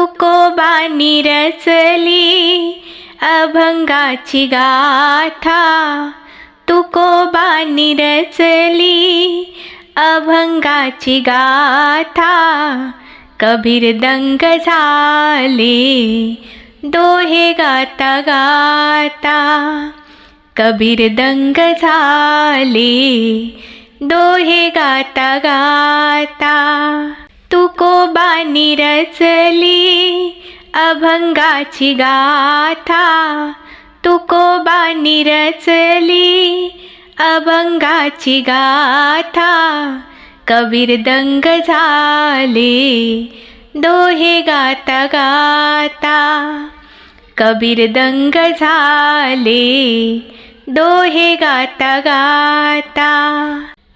तुकोबानी रचली अभंगाची गाथा. तुकोबानी रचली अभंगाची गाथा. कबीर दंग झाले दोहे गाता गाता. कबीर दंग झाले दोहे गाता गाता. तुकोबानी रचली अभंगाची गाथा. तुकोबानी रचली अभंगाची गाथा. कबीर दंग झाले दोहे गाता गाता. कबीर दंग झाले दोहे गाता गाता.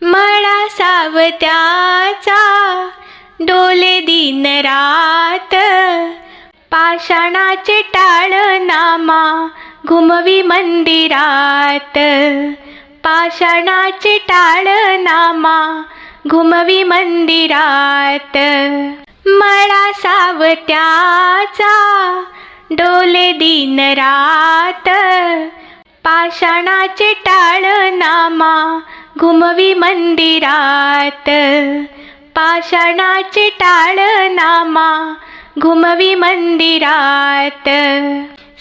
मळा सावत्याचा डोले दिन रात पाषाणाचे टाळ नामा घुमवी मंदिरात. पाषाणाचे टाळ नामा घुमवी मंदिरात. मळा सावत्याचा डोले दिन रात. पाषाणाचे टाळ नामा घुमवी मंदिरात. पाषाणाचे टाळ नामा घुमवी मंदिरात.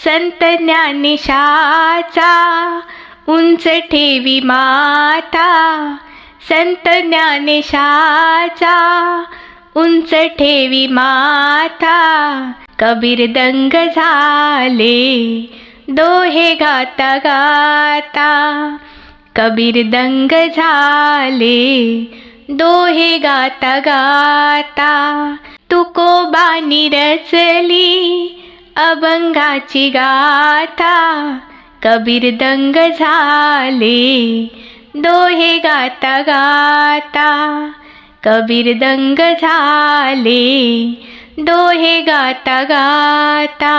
संत ज्ञानिशाचा उंच ठेवी माता संत ज्ञानेशाचा उंच ठेवी माता. कबीर दंग झाले दोहे गाता गाता. कबीर दंग झाले दोहे गाता गाता तुकोबानी रचली अभंगाची गाथा कबीर दंग झाले. दोहे गाता गाता कबीर दंग झाले. दोहे गाता गाता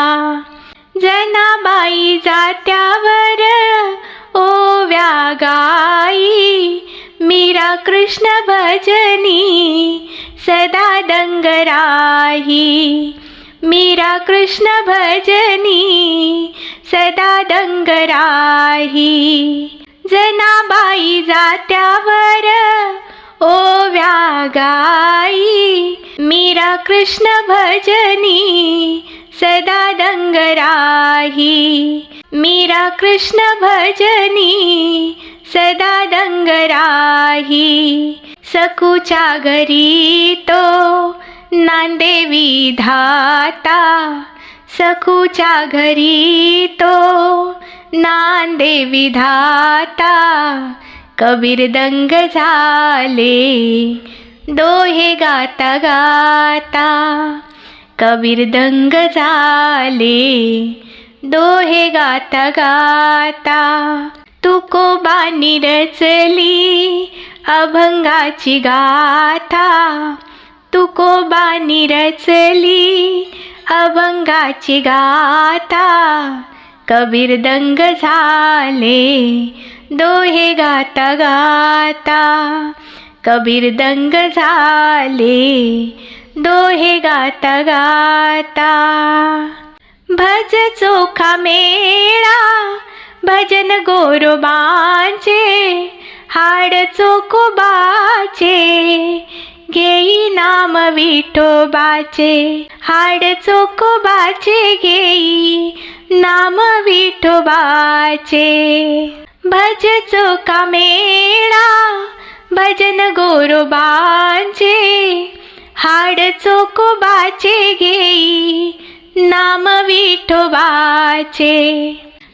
जनाबाई जात्यावर ओव्या गा कृष्ण भजनी सदा दंगराही। मीरा कृष्ण भजनी सदा दंगराही। जनाबाई जात्यावर ओव्या गाई मीरा कृष्ण भजनी सदा दंगराही। मीरा कृष्ण भजनी सदा नाही. सकूच्या घरी तो नांदेवी धाता सकूच्या घरी तो नांदेवी धाता कबीर दंग झाले दोहे गाता गाता. कबीर दंग झाले दोहे गाता गाता. तुकोबानी रचली अभंगाची गाथा तुकोबानी रचली अभंगाची गाथा. कबीर दंग झाले दोहे गाता गाता. कबीर दंग झाले दोहे गाता गाता. भज चोखा मेळा भजन गोरोबांचे हाड चोकोबाचे घेई नाम विठोबाचे. हाड चोकोबाचे घेई नाम विठोबाचे. भज चोका मेळा भजन गोरोबांचे. हाड चोकोबाचे घेई नाम विठोबाचे.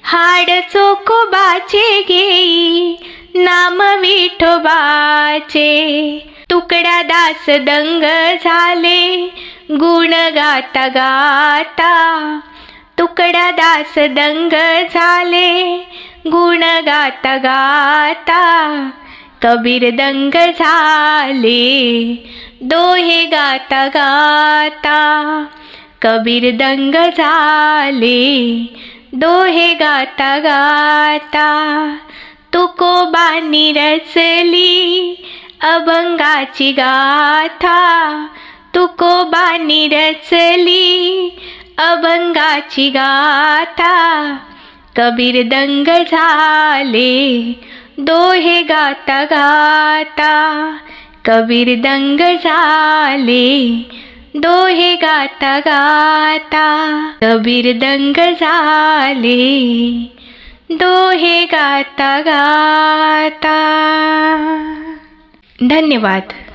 हाड चोकोबाचे घेई नाम विठोबाचे. तुकडा दास दंग झाले गुण गाता गाता. तुकडा दास दंग झाले गुण गाता गाता. कबीर दंग झाले दोहे गाता गाता. कबीर दंग झाले दोहे गाता गाता. तुकोबानी रचली अभंगाची गाथा. तुकोबानी रचली अभंगाची गाथा. कबीर दंग झाले दोहे गाता गाता. कबीर दंग झाले दोहे गाता गाता. कबीर दंग झाले दोहे गाता गाता। धन्यवाद।